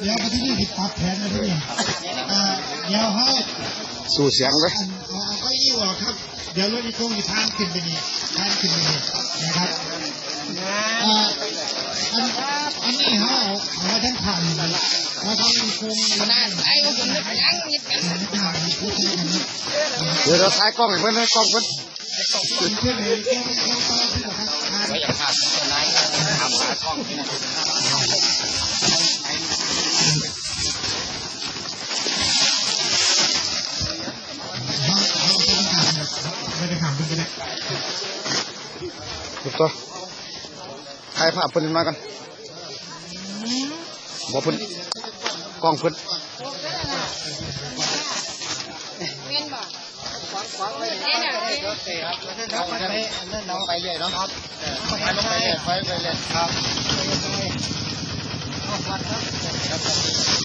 เดี๋ยวมาที่นี่ที่ปรับแผนมาที่นี่อ่าเดี๋ยวให้สู่เสียงเลยอันเอาเอาเก็อี้ออกครับ เดี๋ยวรถอีโก้อีทานขึ้นไปนี่ทานขึ้นไปนี่นะครับอ่าอันอันนี้เขาเอาเอาไว้ทั้งผ่านแล้วเขาอีโก้ขนาดไอ้ก็ผมไม่ยังยิดกันผ่านผู้ชายคนนี้เดี๋ยวเราถ่ายกล้องให้เพื่อนให้กล้องเพื่อนขึ้นขึ้นเลยแค่แค่ตอนที่เราครับทานก็อย่างขาดคนไหนทำขาช่อง แบบไม่ได้ทำขึ้นไปได้ถูกต้องถ่ายภาพเพื่อนมากันบอกเพื่อนกล้องเพื่อนเงินบอกเนี่ยนะน้องไปน้องไปเรื่อยเนาะครับไปลงไปเรื่อยไปเรื่อยครับ